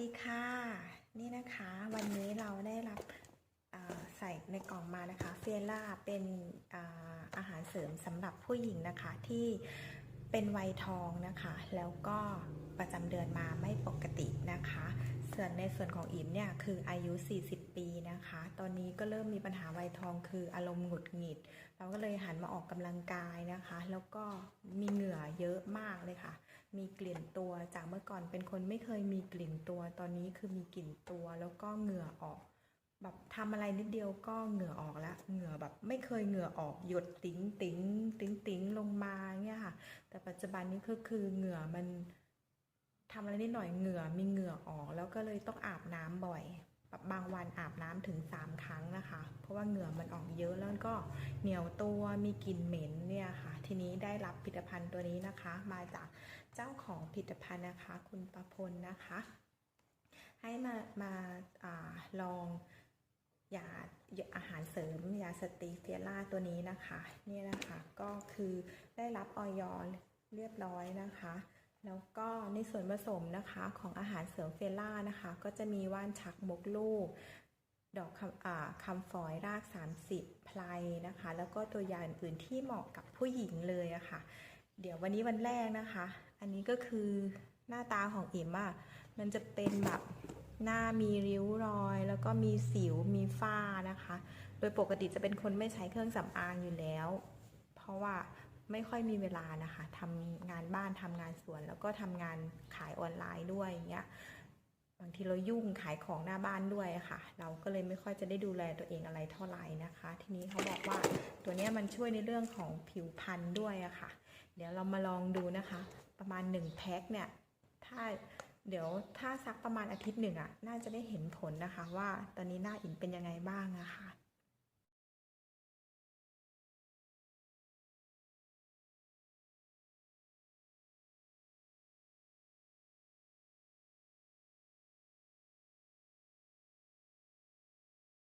ดีค่ะ นี่นะคะวันนี้เราได้รับใส่ในกล่องมานะคะ เฟียร่าเป็นอาอาหารเสริมสำหรับผู้หญิงนะคะที่เป็นวัยทองนะคะ แล้วก็ประจำเดือนมาไม่ปกตินะคะ ส่วนในส่วนของอิมเนี่ยคืออายุ 40 ปีนะคะ ตอนนี้ก็เริ่มมีปัญหาวัยทองคืออารมณ์หงุดหงิด เราก็เลยหันมาออกกำลังกายนะคะ แล้วก็มีเหงื่อเยอะมากเลยค่ะ มีกลิ่นตัว จากเมื่อก่อนเป็นคนไม่เคยมีกลิ่นตัว ตอนนี้คือมีกลิ่นตัว แล้วก็เหงื่อออก แบบทำอะไรนิดเดียวก็เหงื่อออกแล้วเหงื่อแบบไม่เคยเหงื่อออกหยดติ๋งติ๋งติ๋งติ๋งลงมาเนี่ยค่ะ แต่ปัจจุบันนี้ก็คือเหงื่อมันทำอะไรนิดหน่อยเหงื่อมีเหงื่อออก แล้วก็เลยต้องอาบน้ำบ่อย บบางวันอาบน้ำถึงสามครั้งนะคะ เพราะว่าเหงื่อมันออกเยอะแล้วก็เหนียวตัวมีกลิ่นเหม็นเนี่ยค่ะ ทีนี้ได้รับผลิตภัณฑ์ตัวนี้นะคะ มาจากเจ้าของผลิตภัณฑ์นะคะ คุณประพลนะคะ ให้มามาอาลองยายาอาหารเสริมยาสตีเฟียร่าตัวนี้นะคะ เนี่ยนะคะก็คือได้รับออยเรียบร้อยนะคะ แล้วก็ในส่วนผสมนะคะของอาหารเสริมเฟล่านะคะ ก็จะมีว่านชักมกลูก ดอกคำอคำฝอยราก 30 ไพลนะคะ แล้วก็ตัวยาอื่นๆที่เหมาะกับผู้หญิงเลยอะค่ะ เดี๋ยววันนี้วันแรกนะคะ อันนี้ก็คือหน้าตาของอิมอะมันจะเป็นแบบหน้ามีริ้วรอย แล้วก็มีสิวมีฝ้านะคะ โดยปกติจะเป็นคนไม่ใช้เครื่องสำอางอยู่แล้ว เพราะว่า ไม่ค่อยมีเวลานะคะทำงานบ้านทำงานสวน แล้วก็ทำงานขายออนไลน์ด้วยอย่างเงี้ยบางทีเรายุ่งขายของหน้าบ้านด้วยค่ะ เราก็เลยไม่ค่อยจะได้ดูแลตัวเองอะไรเท่าไหร่นะคะ ทีนี้เขาบอกว่าตัวนี้มันช่วยในเรื่องของผิวพรรณด้วยอะค่ะ เดี๋ยวเรามาลองดูนะคะ ประมาณ1แพ็คเนี่ยถ้าเดี๋ยวถ้าซักประมาณอาทิตย์หนึ่งอะน่าจะได้เห็นผลนะคะ ว่าตอนนี้หน้าอินเป็นยังไงบ้างนะคะ